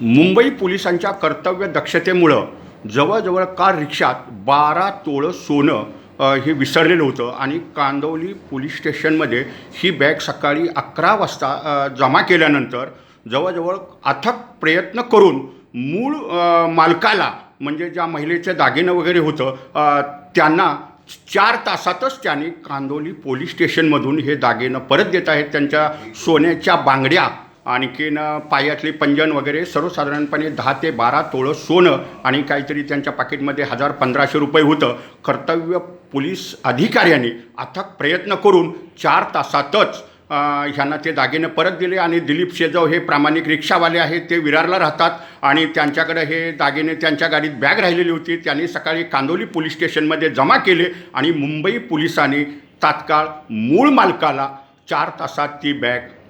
मुंबई पोलिसांच्या कर्तव्य दक्षतेमुळं जवळजवळ कार रिक्षात बारा तोळं सोनं हे विसरलेलं होतं आणि कांदवली पोलीस स्टेशनमध्ये ही बॅग सकाळी अकरा वाजता जमा केल्यानंतर जवळजवळ अथक प्रयत्न करून मूळ मालकाला म्हणजे ज्या महिलेचे दागिनं वगैरे होतं त्यांना चार तासातच त्यांनी कांदोली पोलीस स्टेशनमधून हे दागिनं परत देत आहेत. त्यांच्या सोन्याच्या बांगड्या आणखीन पायातले पंजन वगैरे सर्वसाधारणपणे दहा ते बारा तोळं सोनं आणि काहीतरी त्यांच्या पाकिटमध्ये हजार पंधराशे रुपये होतं. कर्तव्य पोलीस अधिकाऱ्यांनी अथक प्रयत्न करून चार तासातच ह्यांना ते दागिने परत दिले आणि दिलीप शेजव हे प्रामाणिक रिक्षावाले आहेत ते विरारला राहतात आणि त्यांच्याकडे हे दागिने त्यांच्या गाडीत बॅग राहिलेली होती. त्यांनी सकाळी कांदोली पोलीस स्टेशनमध्ये जमा केले आणि मुंबई पोलिसांनी तात्काळ मूळ मालकाला चार तासात ती बॅग